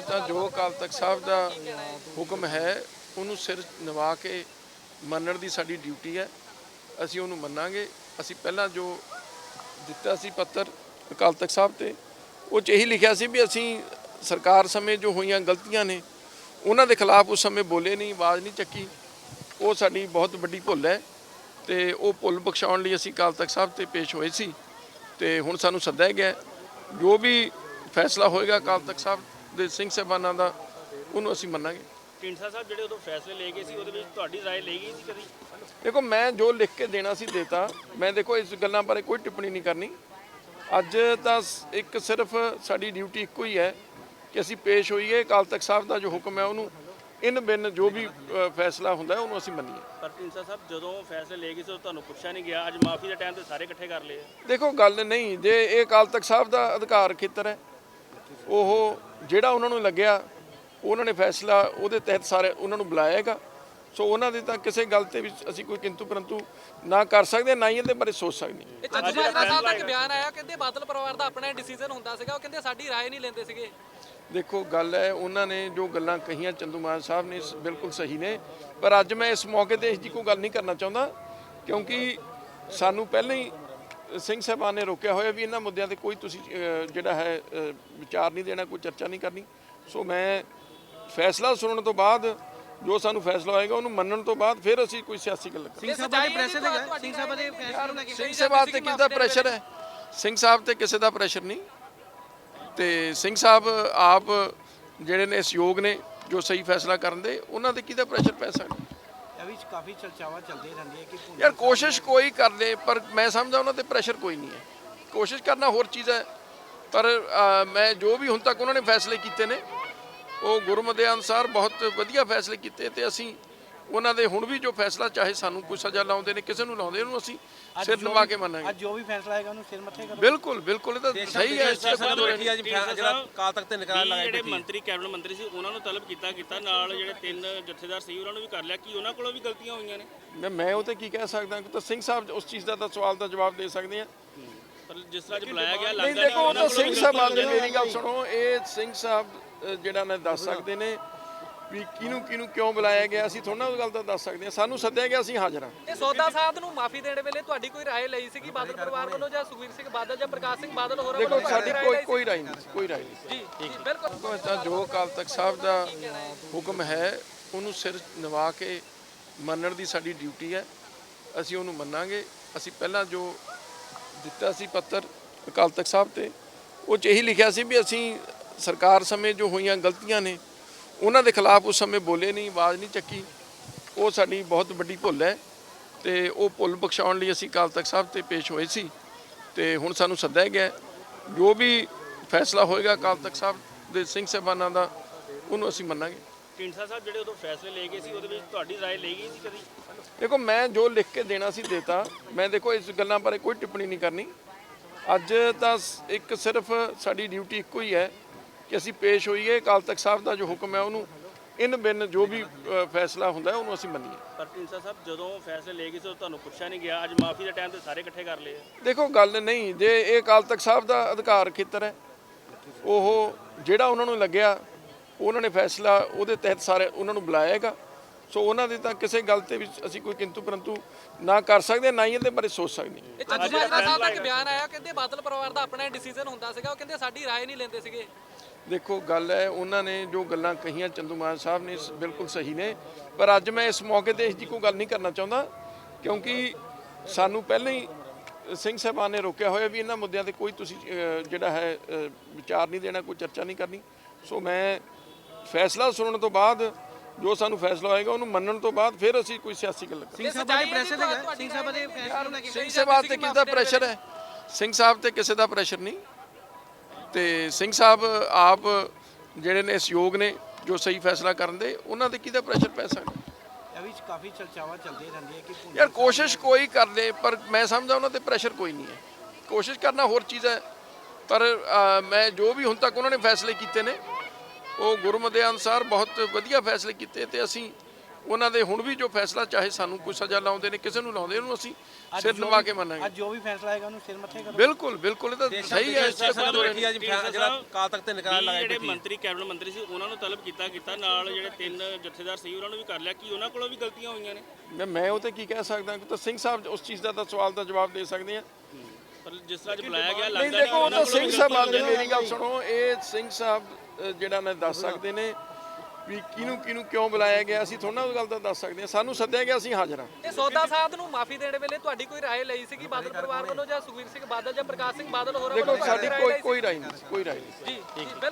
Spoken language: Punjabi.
ਇਹ ਤਾਂ ਜੋ ਅਕਾਲ ਤਖਤ ਸਾਹਿਬ ਦਾ ਹੁਕਮ ਹੈ, ਉਹਨੂੰ ਸਿਰ ਨਿਭਾ ਕੇ ਮੰਨਣ ਦੀ ਸਾਡੀ ਡਿਊਟੀ ਹੈ। ਅਸੀਂ ਉਹਨੂੰ ਮੰਨਾਂਗੇ। ਅਸੀਂ ਪਹਿਲਾਂ ਜੋ ਦਿੱਤਾ ਸੀ ਪੱਤਰ ਅਕਾਲ ਤਖਤ ਸਾਹਿਬ ਤੇ, ਉਹ 'ਚ ਇਹੀ ਲਿਖਿਆ ਸੀ ਵੀ ਅਸੀਂ ਸਰਕਾਰ ਸਮੇਂ ਜੋ ਹੋਈਆਂ ਗਲਤੀਆਂ ਨੇ, ਉਹਨਾਂ ਦੇ ਖਿਲਾਫ ਉਸ ਸਮੇਂ ਬੋਲੇ ਨਹੀਂ, ਆਵਾਜ਼ ਨਹੀਂ ਚੱਕੀ। ਉਹ ਸਾਡੀ ਬਹੁਤ ਵੱਡੀ ਭੁੱਲ ਹੈ ਤੇ ਉਹ ਭੁੱਲ ਬਖਸ਼ਾਉਣ ਲਈ ਅਸੀਂ ਅਕਾਲ ਤਖਤ ਸਾਹਿਬ ਤੇ ਪੇਸ਼ ਹੋਏ ਸੀ। ਤੇ ਹੁਣ ਸਾਨੂੰ ਸੱਦਿਆ ਗਿਆ ਜੋ ਵੀ ਫੈਸਲਾ ਹੋਏਗਾ ਅਕਾਲ ਤਖਤ ਸਾਹਿਬ ਦੇ ਸਿੰਘ ਸਾਹਿਬਾਨਾਂ ਦਾ ਉਹਨੂੰ ਅਸੀਂ ਮੰਨਾਂਗੇ ਢੀਂਡਸਾ ਸਾਹਿਬ ਜਿਹੜੇ ਉਦੋਂ ਫੈਸਲੇ ਲਏ ਗਏ ਸੀ ਉਹਦੇ ਵਿੱਚ ਤੁਹਾਡੀ رائے ਲਈ ਗਈ ਸੀ ਕਦੀ ਦੇਖੋ ਮੈਂ ਜੋ ਲਿਖ ਕੇ ਦੇਣਾ ਸੀ ਦੇਤਾ ਮੈਂ ਦੇਖੋ ਇਸ ਗੱਲਾਂ ਬਾਰੇ ਕੋਈ ਟਿੱਪਣੀ ਨਹੀਂ ਕਰਨੀ ਅੱਜ ਤਾਂ ਸ- ਇੱਕ ਸਿਰਫ ਸਾਡੀ ਡਿਊਟੀ ਇੱਕੋ ਹੀ ਹੈ ਕਿ ਅਸੀਂ ਪੇਸ਼ ਹੋਈਏ ਅਕਾਲ ਤਖਤ ਸਾਹਿਬ ਦਾ ਜੋ ਹੁਕਮ ਹੈ ਉਹਨੂੰ ਇਨ ਬਿਨ ਜੋ ਵੀ ਅ, ਫੈਸਲਾ ਹੁੰਦਾ ਹੈ ਉਹਨੂੰ ਅਸੀਂ ਮੰਨੀਏ ਪਰ ਢੀਂਡਸਾ ਸਾਹਿਬ ਜਦੋਂ ਫੈਸਲੇ ਲਏ ਗਏ ਸੀ ਉਦੋਂ ਤੁਹਾਨੂੰ ਪੁੱਛਿਆ ਨਹੀਂ ਗਿਆ ਅੱਜ ਮਾਫੀ ਦਾ ਟਾਈਮ ਤੇ ਸਾਰੇ ਇਕੱਠੇ ਕਰ ਲਏ ਆ। ਦੇਖੋ ਗੱਲ ਨਹੀਂ ਜੇ ਇਹ ਅਕਾਲ ਤਖਤ ਸਾਹਿਬ ਦਾ ਅਧਿਕਾਰ ਖੇਤਰ ਹੈ ਉਹ ਜਿਹੜਾ ਉਹਨਾਂ ਨੂੰ ਲੱਗਿਆ ਉਹਨਾਂ ਨੇ ਫੈਸਲਾ ਉਹਦੇ ਤਹਿਤ ਸਾਰੇ ਉਹਨਾਂ ਨੂੰ ਬੁਲਾਇਆ ਹੈਗਾ ਸੋ ਉਹਨਾਂ ਦੀ ਤਾਂ ਕਿਸੇ ਗੱਲ ਤੇ ਵੀ ਅਸੀਂ ਕੋਈ ਕਿੰਤੂ ਪਰੰਤੂ ਨਾ ਕਰ ਸਕਦੇ ਨਾ ਹੀ ਇਹਦੇ ਬਾਰੇ ਸੋਚ ਸਕਦੇ ਇਹ ਚੱਜ ਮਾਜਰਾ ਸਾਹਿਬ ਦਾ ਇੱਕ ਬਿਆਨ ਆਇਆ ਕਹਿੰਦੇ ਬਾਦਲ ਪਰਿਵਾਰ ਦਾ ਆਪਣਾ ਡਿਸੀਜਨ ਹੁੰਦਾ ਸੀਗਾ ਉਹ ਕਹਿੰਦੇ ਸਾਡੀ رائے ਨਹੀਂ ਲੈਂਦੇ ਸੀਗੇ ਦੇਖੋ ਗੱਲ ਹੈ ਉਹਨਾਂ ਨੇ ਜੋ ਗੱਲਾਂ ਕਹੀਆਂ ਚੰਦੂ ਮਾਨ ਸਾਹਿਬ ਨੇ ਸ- ਬਿਲਕੁਲ ਸਹੀ ਨੇ ਪਰ ਅੱਜ ਮੈਂ ਇਸ ਮੌਕੇ ਤੇ ਇਸ ਦੀ ਕੋਈ ਗੱਲ ਨਹੀਂ ਕਰਨਾ ਚਾਹੁੰਦਾ ਕਿਉਂਕਿ ਸਾਨੂੰ ਪਹਿਲਾਂ ਹੀ ਸਿੰਘ ਸਾਹਿਬਾਨ ਨੇ ਰੋਕਿਆ ਹੋਇਆ ਵੀ ਇਹਨਾਂ ਮੁੱਦਿਆਂ ਤੇ ਕੋਈ ਤੁਸੀਂ ਜਿਹੜਾ ਹੈ ਵਿਚਾਰ ਨਹੀਂ ਦੇਣਾ ਕੋਈ ਚਰਚਾ ਨਹੀਂ ਕਰਨੀ। ਸੋ ਮੈਂ ਫੈਸਲਾ ਸੁਣਨ ਤੋਂ ਬਾਅਦ ਜੋ ਸਾਨੂੰ ਫੈਸਲਾ ਹੋਏਗਾ ਉਹਨੂੰ ਮੰਨਣ ਤੋਂ ਬਾਅਦ ਫਿਰ ਅਸੀਂ ਕੋਈ ਸਿਆਸੀ ਗੱਲ ਕਰਾਂਗੇ। ਸਿੰਘ ਸਾਹਿਬ ਦੇ ਪ੍ਰੈਸ਼ਰ ਹੈਗਾ ਸਿੰਘ ਸਾਹਿਬ ਦੇ ਫੈਸਲੇ ਨੂੰ ਸਿੰਘ ਸਾਹਿਬ ਤੇ ਕਿਸ ਦਾ ਪ੍ਰੈਸ਼ਰ ਹੈ? ਸਿੰਘ ਸਾਹਿਬ ਤੇ ਕਿਸੇ ਦਾ ਪ੍ਰੈਸ਼ਰ ਨਹੀਂ। ਤੇ ਸਿੰਘ ਸਾਹਿਬ ਆਪ ਜਿਹੜੇ ਨੇ ਸਹਿਯੋਗ ਨੇ ਜੋ ਸਹੀ ਫੈਸਲਾ ਕਰਨ ਦੇ ਉਹਨਾਂ ਤੇ ਕਿਹਦਾ ਪ੍ਰੈਸ਼ਰ ਪੈ ਸਕਦਾ? ਇਹ ਵਿੱਚ ਕਾਫੀ ਚਰਚਾਵਾਂ ਚੱਲਦੀਆਂ ਰਹਿੰਦੀਆਂ ਕਿ ਭੁੱਲ- ਯਾਰ ਕੋਸ਼ਿਸ਼ ਕੋਈ ਕਰ ਲੇ ਪਰ ਮੈਂ ਸਮਝਦਾ ਉਹਨਾਂ ਤੇ ਪ੍ਰੈਸ਼ਰ ਕੋਈ ਨਹੀਂ ਹੈ। ਕੋਸ਼ਿਸ਼ ਕਰਨਾ ਹੋਰ ਚੀਜ਼ ਹੈ। ਪਰ ਅ, ਮੈਂ ਜੋ ਵੀ ਹੁਣ ਤੱਕ ਉਹਨਾਂ ਨੇ ਫੈਸਲੇ ਕੀਤੇ ਨੇ ਉਹ ਗੁਰਮਤਿ ਦੇ ਅਨੁਸਾਰ ਬਹੁਤ ਵਧੀਆ ਫੈਸਲੇ ਕੀਤੇ ਤੇ ਅਸੀਂ ਉਹਨਾਂ ਦੇ ਹੁਣ ਵੀ ਜੋ ਫੈਸਲਾ ਚਾਹੇ ਸਾਨੂੰ ਕੋਈ ਸਜ਼ਾ ਲਾਉਂਦੇ ਨੇ ਕਿਸੇ ਨੂੰ ਲਾਉਂਦੇ ਉਹਨੂੰ ਅਸੀਂ ਸਿਰ ਜੋ ਨਿਭਾ ਵੀ- ਕੇ ਮੰਨਾਂਗੇ। ਅੱਜ ਜੋ ਵੀ ਫੈਸਲਾ ਆਏਗਾ ਉਹਨੂੰ ਸਿਰ ਮੱਥੇ ਕਰੋ। ਬਿਲਕੁਲ ਬਿਲਕੁਲ ਇਹ ਤਾਂ ਸਹੀ ਹੈ ਇਸ 'ਚ ਕੋਈ ਦੋ ਨਹੀਂ। ਜਿਹੜਾ ਕਾਲ ਤੱਕ ਤੇ ਨਿਕਾਲ ਲਗਾਇਆ ਜਿਹੜੇ ਮੰਤਰੀ ਕੈਬਨਿਟ ਮੰਤਰੀ ਸੀ ਉਹਨਾਂ ਨੂੰ ਤਲਬ ਕੀਤਾ ਕੀਤਾ ਨਾਲ ਜਿਹੜੇ ਤਿੰਨ ਜਥੇਦਾਰ ਸੀ ਉਹਨਾਂ ਨੂੰ ਵੀ ਕਰ ਲਿਆ। ਕਿ ਉਹਨਾਂ ਕੋਲੋਂ ਵੀ ਗਲਤੀਆਂ ਹੋਈਆਂ ਨੇ? ਮੈਂ ਮੈਂ ਉਹ ਤੇ ਕੀ ਕਹਿ ਸਕਦਾ ਤਾਂ ਸਿੰਘ ਸਾਹਿਬ ਉਸ ਚੀਜ਼ ਦਾ ਤਾਂ ਸਵਾਲ ਦਾ ਜਵਾਬ ਦੇ ਸਕਦੇ ਆ। ਪਰ ਜਿਸ ਤਰ੍ਹਾਂ ਬੁਲਾਇਆ ਗਿਆ ਨਹੀਂ ਲੱਗਦਾ ਦੇਖੋ ਉਹ ਤਾਂ ਸਿੰਘ ਸਾਹਿਬ ਆਉਂਦੇ ਮੇਰੀ ਗੱਲ ਸੁਣੋ ਇਹ ਸਿੰਘ ਸਾਹਿਬ ਜਿਹੜਾ ਨੇ ਦੱਸ ਸਕਦੇ ਨੇ ਵੀ ਕਿਹਨੂੰ ਕਿਹਨੂੰ ਕਿਉਂ ਬੁਲਾਇਆ ਗਿਆ ਅਸੀਂ ਥੋੜਾ ਉਹ ਗੱਲ ਤਾਂ ਦੱਸ ਸਕਦੇ ਹਾਂ ਸਾਨੂੰ ਸੱਦਿਆ ਗਿਆ ਅਸੀਂ ਹਾਜ਼ਰ ਹਾਂ ਇਹ ਸੌਦਾ ਸਾਧ ਨੂੰ ਮਾਫੀ ਦੇਣ ਵੇਲੇ ਤੁਹਾਡੀ ਕੋਈ رائے ਲਈ ਸੀਗੀ ਬਾਦਲ ਪਰਿਵਾਰ ਵੱਲੋਂ ਜਾਂ ਸੁਖਵੀਰ ਸਿੰਘ ਬਾਦਲ ਜਾਂ ਪ੍ਰਕਾਸ਼ ਸਿੰਘ ਬਾਦਲ ਹੋਰਾਂ ਦੇਖੋ ਵੱਲੋਂ ਸਾਡੀ ਰਾਏ ਕੋਈ ਲਈ ਸੀ? ਕੋਈ ਰਾਏ ਨਹੀਂ ਕੋਈ ਰਾਏ ਨਹੀਂ ਜੀ ਜੀ ਬਿਲਕੁਲ ਦੇਖੋ, ਇਹ ਤਾਂ ਜੋ ਅਕਾਲ ਤਖਤ ਸਾਹਿਬ ਦਾ ਹੁਕਮ ਹੈ ਉਹਨੂੰ ਸਿਰ ਨਿਭਾ ਕੇ ਮੰਨਣ ਦੀ ਸਾਡੀ ਡਿਊਟੀ ਹੈ ਅਸੀਂ ਉਹਨੂੰ ਮੰਨਾਂਗੇ ਅਸੀਂ ਪਹਿਲਾਂ ਜੋ ਦਿੱਤਾ ਸੀ ਪੱਤਰ ਅਕਾਲ ਤਖਤ ਸਾਹਿਬ ਤੇ ਉਹ 'ਚ ਇਹੀ ਲਿਖਿਆ ਸੀ ਵੀ ਅਸੀਂ ਸਰਕਾਰ ਸਮੇਂ ਜੋ ਹੋਈਆਂ ਗਲਤੀਆਂ ਨੇ ਉਹਨਾਂ ਦੇ ਖਿਲਾਫ ਉਸ ਸਮੇਂ ਬੋਲੇ ਨਹੀਂ ਆਵਾਜ਼ ਨਹੀਂ ਚੱਕੀ ਉਹ ਸਾਡੀ ਬਹੁਤ ਵੱਡੀ ਭੁੱਲ ਹੈ ਤੇ ਉਹ ਭੁੱਲ ਬਖਸ਼ਾਉਣ ਲਈ ਅਸੀਂ ਅਕਾਲ ਤਖਤ ਸਾਹਿਬ ਤੇ ਪੇਸ਼ ਹੋਏ ਸੀ ਤੇ ਹੁਣ ਸਾਨੂੰ ਸੱਦਿਆ ਗਿਆ ਹੈ। ਜੋ ਵੀ ਫੈਸਲਾ ਹੋਏਗਾ ਅਕਾਲ ਤਖਤ ਸਾਹਿਬ ਦੇ ਸਿੰਘ ਸਾਹਿਬਾਨਾਂ ਦਾ ਉਹਨੂੰ ਅਸੀਂ ਮੰਨਾਂਗੇ ਢੀਂਡਸਾ ਸਾਹਿਬ ਜਿਹੜੇ ਉਦੋਂ ਫੈਸਲੇ ਲਏ ਗਏ ਸੀ ਉਹਦੇ ਵਿੱਚ ਤੁਹਾਡੀ رائے ਲਈ ਗਈ ਸੀ ਕਦੀ ਦੇਖੋ ਮੈਂ ਜੋ ਲਿਖ ਕੇ ਦੇਣਾ ਸੀ ਦੇਤਾ ਮੈਂ ਦੇਖੋ ਇਸ ਗੱਲਾਂ ਬਾਰੇ ਕੋਈ ਟਿੱਪਣੀ ਨਹੀਂ ਕਰਨੀ ਅੱਜ ਤਾਂ ਸ- ਇੱਕ ਸਿਰਫ ਸਾਡੀ ਡਿਊਟੀ ਇੱਕੋ ਹੀ ਹੈ ਕਿ ਅਸੀਂ ਪੇਸ਼ ਹੋਈਏ ਅਕਾਲ ਤਖਤ ਸਾਹਿਬ ਦਾ ਜੋ ਹੁਕਮ ਹੈ ਉਹਨੂੰ ਇਨ ਬਿਨ ਜੋ ਵੀ ਅ, ਫੈਸਲਾ ਹੁੰਦਾ ਹੈ ਉਹਨੂੰ ਅਸੀਂ ਮੰਨੀਏ ਪਰ ਢੀਂਡਸਾ ਸਾਹਿਬ ਜਦੋਂ ਫੈਸਲੇ ਲਏ ਗਏ ਸੀ ਉਦੋਂ ਤੁਹਾਨੂੰ ਪੁੱਛਿਆ ਨਹੀਂ ਗਿਆ ਅੱਜ ਮਾਫੀ ਦਾ ਟਾਈਮ ਤੇ ਸਾਰੇ ਇਕੱਠੇ ਕਰ ਲਏ ਆ। ਦੇਖੋ ਗੱਲ ਨਹੀਂ ਜੇ ਇਹ ਅਕਾਲ ਤਖਤ ਸਾਹਿਬ ਦਾ ਅਧਿਕਾਰ ਖੇਤਰ ਹੈ ਉਹ ਜਿਹੜਾ ਉਹਨਾਂ ਨੂੰ ਲੱਗਿਆ ਉਹਨਾਂ ਨੇ ਫੈਸਲਾ ਉਹਦੇ ਤਹਿਤ ਸਾਰੇ ਉਹਨਾਂ ਨੂੰ ਬੁਲਾਇਆ ਹੈਗਾ ਸੋ ਉਹਨਾਂ ਦੀ ਤਾਂ ਕਿਸੇ ਗੱਲ ਤੇ ਵੀ ਅਸੀਂ ਕੋਈ ਕਿੰਤੂ ਪਰੰਤੂ ਨਾ ਕਰ ਸਕਦੇ ਨਾ ਹੀ ਇਹਦੇ ਬਾਰੇ ਸੋਚ ਸਕਦੇ ਇਹ ਚੱਜ ਮਾਜਰਾ ਸਾਹਿਬ ਦਾ ਇੱਕ ਬਿਆਨ ਆਇਆ ਕਹਿੰਦੇ ਬਾਦਲ ਪਰਿਵਾਰ ਦਾ ਆਪਣਾ ਡਿਸੀਜਨ ਹੁੰਦਾ ਸੀਗਾ ਉਹ ਕਹਿੰਦੇ ਸਾਡੀ رائے ਨਹੀਂ ਲੈਂਦੇ ਸੀਗੇ ਦੇਖੋ ਗੱਲ ਹੈ ਉਹਨਾਂ ਨੇ ਜੋ ਗੱਲਾਂ ਕਹੀਆਂ ਚੰਦੂ ਮਾਨ ਸਾਹਿਬ ਨੇ ਬਿਲਕੁਲ ਸਹੀ ਨੇ। ਪਰ ਅੱਜ ਮੈਂ ਇਸ ਮੌਕੇ ਤੇ ਇਸ ਦੀ ਕੋਈ ਗੱਲ ਨਹੀਂ ਕਰਨਾ ਚਾਹੁੰਦਾ ਕਿਉਂਕਿ ਸਾਨੂੰ ਪਹਿਲਾਂ ਹੀ ਸਿੰਘ ਸਾਹਿਬਾਨ ਨੇ ਰੋਕਿਆ ਹੋਇਆ ਵੀ ਇਹਨਾਂ ਮੁੱਦਿਆਂ ਤੇ ਕੋਈ ਤੁਸੀਂ ਜਿਹੜਾ ਹੈ ਵਿਚਾਰ ਨਹੀਂ ਦੇਣਾ ਕੋਈ ਚਰਚਾ ਨਹੀਂ ਕਰਨੀ। ਸੋ ਮੈਂ ਫੈਸਲਾ ਸੁਣਨ ਤੋਂ ਬਾਅਦ ਜੋ ਸਾਨੂੰ ਫੈਸਲਾ ਹੋਏਗਾ ਉਹਨੂੰ ਮੰਨਣ ਤੋਂ ਬਾਅਦ ਫਿਰ ਅਸੀਂ ਕੋਈ ਸਿਆਸੀ ਗੱਲ ਕਰਾਂਗੇ। ਸਿੰਘ ਸਾਹਿਬ ਦੇ ਪ੍ਰੈਸ਼ਰ ਹੈਗਾ? ਸਿੰਘ ਸਾਹਿਬ ਦੇ ਫੈਸਲੇ ਲੈ ਕੇ ਸਿੰਘ ਸਾਹਿਬ ਤੇ ਕਿਸ ਦਾ ਪ੍ਰੈਸ਼ਰ ਹੈ? ਸਿੰਘ ਸਾਹਿਬ ਤੇ ਕਿਸੇ ਦਾ ਪ੍ਰੈਸ਼ਰ ਨਹੀਂ। ਤੇ ਸਿੰਘ ਸਾਹਿਬ ਆਪ ਜਿਹੜੇ ਨੇ ਸਹਿਯੋਗ ਨੇ ਜੋ ਸਹੀ ਫੈਸਲਾ ਕਰਨ ਦੇ ਉਹਨਾਂ ਤੇ ਕਿਹਦਾ ਪ੍ਰੈਸ਼ਰ ਪੈ ਸਕਦਾ? ਇਹ ਵਿੱਚ ਕਾਫੀ ਚਰਚਾਵਾਂ ਚੱਲਦੀਆਂ ਰਹਿੰਦੀਆਂ ਕਿ ਯਾਰ ਕੋਸ਼ਿਸ਼ ਕੋਈ ਕਰ ਲੇ ਪਰ ਮੈਂ ਸਮਝਦਾ ਉਹਨਾਂ ਤੇ ਪ੍ਰੈਸ਼ਰ ਕੋਈ ਨਹੀਂ ਹੈ। ਕੋਸ਼ਿਸ਼ ਕਰਨਾ ਹੋਰ ਚੀਜ਼ ਹੈ ਪਰ ਅ, ਮੈਂ ਜੋ ਵੀ ਹੁਣ ਤੱਕ ਉਹਨਾਂ ਨੇ ਫੈਸਲੇ ਕੀਤੇ ਨੇ ਉਹ ਗੁਰਮਤਿ ਦੇ ਅਨੁਸਾਰ ਬਹੁਤ ਵਧੀਆ ਫੈਸਲੇ ਕੀਤੇ ਤੇ ਅਸੀਂ ਉਹਨਾਂ ਦੇ ਹੁਣ ਵੀ ਜੋ ਫੈਸਲਾ ਚਾਹੇ ਸਾਨੂੰ ਕੋਈ ਸਜ਼ਾ ਲਾਉਂਦੇ ਨੇ ਕਿਸੇ ਨੂੰ ਲਾਉਂਦੇ ਉਹਨੂੰ ਅਸੀਂ ਸਿਰ ਨਵਾ ਕੇ ਮੰਨਾਂਗੇ। ਅੱਜ ਜੋ ਵੀ ਫੈਸਲਾ ਆਏਗਾ ਉਹਨੂੰ ਸਿਰ ਮੱਥੇ ਕਰੋ। ਬਿਲਕੁਲ ਬਿਲਕੁਲ ਇਹ ਤਾਂ ਸਹੀ ਹੈ ਇਸ ਤੋਂ ਹੋਰ ਅੱਜ ਜਿਹੜਾ ਕਾਲ ਤੱਕ ਤੇ ਨਿਕਾਲ ਲਗਾਇਆ ਜਿਹੜੇ ਮੰਤਰੀ ਕੈਬਨਿਟ ਮੰਤਰੀ ਸੀ ਉਹਨਾਂ ਨੂੰ ਤਲਬ ਕੀਤਾ ਕੀਤਾ ਨਾਲ ਜਿਹੜੇ ਤਿੰਨ ਜਥੇਦਾਰ ਸੀ ਉਹਨਾਂ ਨੂੰ ਵੀ ਕਰ ਲਿਆ। ਕਿ ਉਹਨਾਂ ਕੋਲੋਂ ਵੀ ਗਲਤੀਆਂ ਹੋਈਆਂ ਨੇ? ਮੈਂ ਮੈਂ ਉਹ ਤੇ ਕੀ ਕਹਿ ਸਕਦਾ ਕਿ ਤਾਂ ਸਿੰਘ ਸਾਹਿਬ ਉਸ ਚੀਜ਼ ਦਾ ਤਾਂ ਸਵਾਲ ਦਾ ਜਵਾਬ ਦੇ ਸਕਦੇ ਆ। ਪਰ ਜਿਸ ਤਰ੍ਹਾਂ ਅੱਜ ਬੁਲਾਇਆ ਗਿਆ ਨਹੀਂ ਲੱਗਦਾ ਦੇਖੋ ਉਹ ਉਹਨਾਂ ਤਾਂ ਸਿੰਘ ਸਾਹਿਬ ਨੇ। ਮੇਰੀ ਗੱਲ ਸੁਣੋ ਇਹ ਸਿੰਘ ਸਾਹਿਬ ਜਿਹੜਾ ਨੇ ਦੱਸ ਸਕਦੇ ਨੇ ਵੀ ਕਿਹਨੂੰ ਕਿਹਨੂੰ ਕਿਉਂ ਬੁਲਾਇਆ ਗਿਆ ਅਸੀਂ ਥੋੜਾ ਉਹ ਗੱਲ ਤਾਂ ਦੱਸ ਸਕਦੇ ਹਾਂ। ਸਾਨੂੰ ਸੱਦਿਆ ਗਿਆ ਅਸੀਂ ਹਾਜ਼ਰ ਹਾਂ। ਇਹ ਸੌਦਾ ਸਾਧ ਨੂੰ ਮਾਫੀ ਦੇਣ ਵੇਲੇ ਤੁਹਾਡੀ ਕੋਈ ਰਾਏ ਲਈ ਸੀਗੀ ਬਾਦਲ ਪਰਿਵਾਰ ਵੱਲੋਂ ਜਾਂ ਸੁਖਵੀਰ ਸਿੰਘ ਬਾਦਲ ਜਾਂ ਪ੍ਰਕਾਸ਼ ਸਿੰਘ ਬਾਦਲ ਹੋਰਾਂ ਦੇਖੋ ਵੱਲੋਂ ਸਾਡੀ ਕੋਈ ਸੀ? ਕੋਈ ਰਾਏ ਨਹੀਂ ਕੋਈ ਰਾਏ ਨਹੀਂ ਜੀ ਜੀ ਬਿਲਕੁਲ।